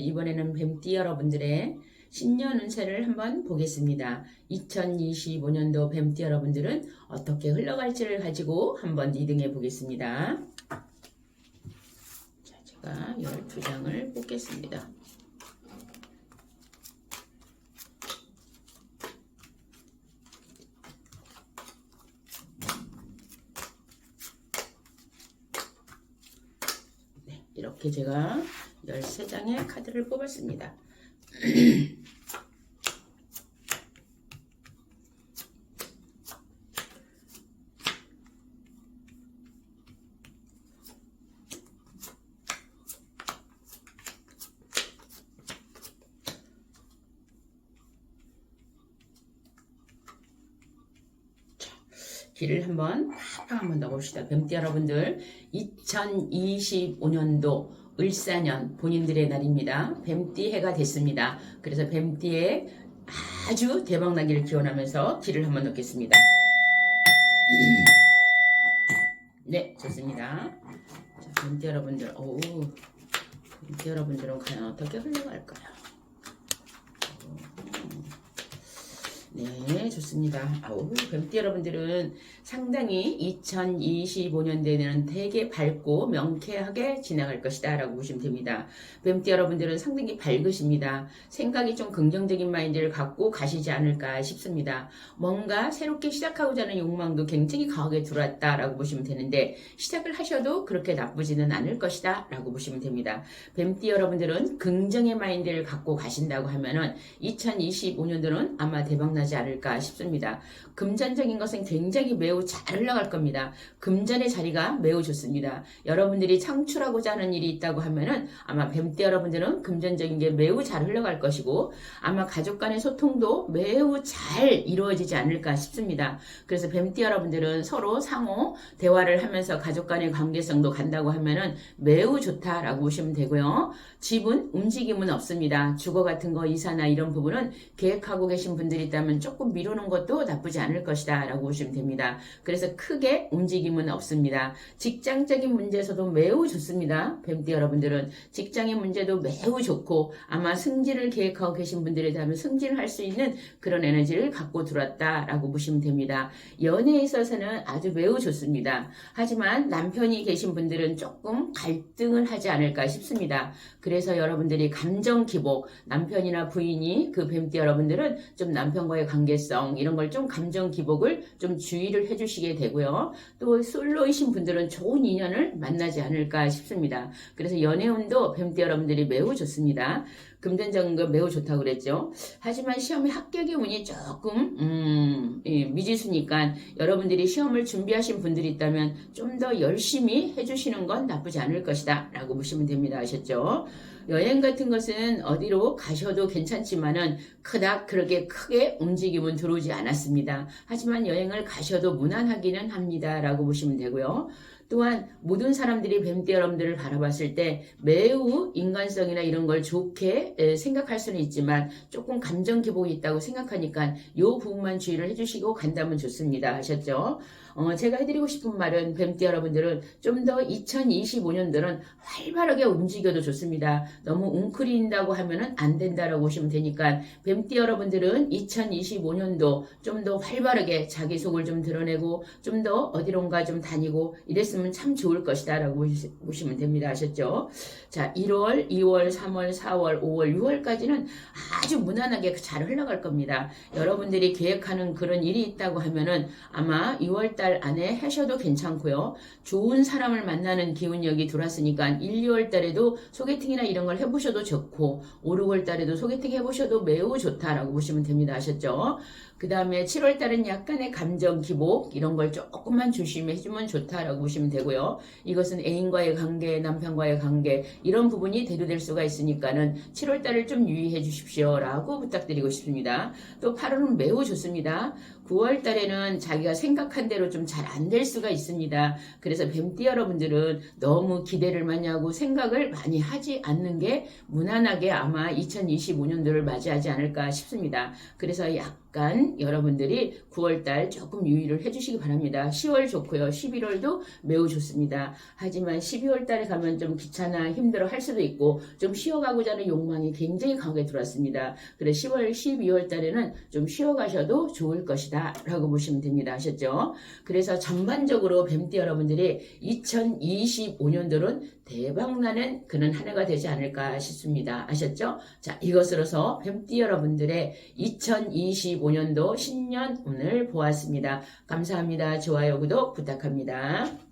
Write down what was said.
네, 이번에는 뱀띠 여러분들의 신년 운세를 한번 보겠습니다. 2025년도 뱀띠 여러분들은 어떻게 흘러갈지를 가지고 한번 리딩해 보겠습니다. 자, 제가 12장을 뽑겠습니다. 네, 이렇게 제가 13장의 카드를 뽑았습니다. 길을 한번 팍팍 한번 넣어봅시다. 뱀띠 여러분들 2025년도 을사년 본인들의 날입니다. 뱀띠 해가 됐습니다. 그래서 뱀띠에 아주 대박나기를 기원하면서 길을 한번 넣겠습니다. 네, 좋습니다. 자, 뱀띠 여러분들, 오, 뱀띠 여러분들은 과연 어떻게 흘러갈까요? 네, 좋습니다. 아우, 뱀띠 여러분들은 상당히 2025년 대에는 되게 밝고 명쾌하게 지나갈 것이다 라고 보시면 됩니다. 뱀띠 여러분들은 상당히 밝으십니다. 생각이 좀 긍정적인 마인드를 갖고 가시지 않을까 싶습니다. 뭔가 새롭게 시작하고자 하는 욕망도 굉장히 강하게 들어왔다 라고 보시면 되는데 시작을 하셔도 그렇게 나쁘지는 않을 것이다 라고 보시면 됩니다. 뱀띠 여러분들은 긍정의 마인드를 갖고 가신다고 하면은 2025년도는 아마 대박나지 않을까 싶습니다. 금전적인 것은 굉장히 매우 잘 흘러갈 겁니다. 금전의 자리가 매우 좋습니다. 여러분들이 창출하고자 하는 일이 있다고 하면은 아마 뱀띠 여러분들은 금전적인 게 매우 잘 흘러갈 것이고 아마 가족 간의 소통도 매우 잘 이루어지지 않을까 싶습니다. 그래서 뱀띠 여러분들은 서로 상호 대화를 하면서 가족 간의 관계성도 간다고 하면은 매우 좋다라고 보시면 되고요. 집은 움직임은 없습니다. 주거 같은 거 이사나 이런 부분은 계획하고 계신 분들이 있다면 조금 미루는 것도 나쁘지 않을 것이다 라고 보시면 됩니다. 그래서 크게 움직임은 없습니다. 직장적인 문제에서도 매우 좋습니다. 뱀띠 여러분들은 직장의 문제도 매우 좋고 아마 승진을 계획하고 계신 분들이라면 승진을 할 수 있는 그런 에너지를 갖고 들어왔다 라고 보시면 됩니다. 연애에 있어서는 아주 매우 좋습니다. 하지만 남편이 계신 분들은 조금 갈등을 하지 않을까 싶습니다. 그래서 여러분들이 감정 기복, 남편이나 부인이 그 뱀띠 여러분들은 좀 남편과의 관계성 이런 걸 좀 감정 기복을 좀 주의를 해주시게 되고요. 또 솔로이신 분들은 좋은 인연을 만나지 않을까 싶습니다. 그래서 연애운도 뱀띠 여러분들이 매우 좋습니다. 금전적인 거 매우 좋다고 그랬죠. 하지만 시험의 합격의 운이 조금 음, 예, 미지수니까 여러분들이 시험을 준비하신 분들이 있다면 좀 더 열심히 해주시는 건 나쁘지 않을 것이다 라고 보시면 됩니다. 아셨죠? 여행 같은 것은 어디로 가셔도 괜찮지만은 그닥 그렇게 크게 움직임은 들어오지 않았습니다. 하지만 여행을 가셔도 무난하기는 합니다. 라고 보시면 되고요. 또한 모든 사람들이 뱀띠 여러분들을 바라봤을 때 매우 인간성이나 이런 걸 좋게 생각할 수는 있지만 조금 감정 기복이 있다고 생각하니까 이 부분만 주의를 해주시고 간다면 좋습니다. 하셨죠? 어, 제가 해드리고 싶은 말은 뱀띠 여러분들은 좀 더 2025년들은 활발하게 움직여도 좋습니다. 너무 웅크린다고 하면은 안 된다라고 보시면 되니까 뱀띠 여러분들은 2025년도 좀 더 활발하게 자기 속을 좀 드러내고 좀 더 어디론가 좀 다니고 이랬으면 참 좋을 것이다 라고 보시면 됩니다. 아셨죠? 자, 1월, 2월, 3월, 4월, 5월, 6월까지는 아주 무난하게 잘 흘러갈 겁니다. 여러분들이 계획하는 그런 일이 있다고 하면은 아마 6월 달 안에 하셔도 괜찮고요. 좋은 사람을 만나는 기운력이 들어왔으니까 1, 2월 달에도 소개팅이나 이런 걸 해보셔도 좋고 5, 6월 달에도 소개팅 해보셔도 매우 좋다라고 보시면 됩니다. 아셨죠? 그 다음에 7월 달은 약간의 감정 기복 이런 걸 조금만 조심해 주면 좋다라고 보시면 되고요. 이것은 애인과의 관계, 남편과의 관계 이런 부분이 대두될 수가 있으니까는 7월 달을 좀 유의해 주십시오라고 부탁드리고 싶습니다. 또 8월은 매우 좋습니다. 9월 달에는 자기가 생각한 대로 좀 잘 안 될 수가 있습니다. 그래서 뱀띠 여러분들은 너무 기대를 많이 하고 생각을 많이 하지 않는 게 무난하게 아마 2025년도를 맞이하지 않을까 싶습니다. 그래서 약간 여러분들이 9월 달 조금 유의를 해주시기 바랍니다. 10월 좋고요. 11월도 매우 좋습니다. 하지만 12월 달에 가면 좀 귀찮아 힘들어 할 수도 있고 좀 쉬어가고자 하는 욕망이 굉장히 강하게 들어왔습니다. 그래서 10월, 12월 달에는 좀 쉬어가셔도 좋을 것이다 라고 보시면 됩니다. 아셨죠? 그래서 전반적으로 뱀띠 여러분들이 2025년도는 대박나는 그런 한 해가 되지 않을까 싶습니다. 아셨죠? 자, 이것으로서 뱀띠 여러분들의 2025년도 신년 운을 보았습니다. 감사합니다. 좋아요, 구독 부탁합니다.